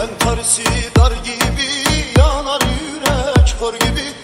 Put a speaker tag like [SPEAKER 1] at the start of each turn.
[SPEAKER 1] En tersi dar gibi yanar yürek kor gibi.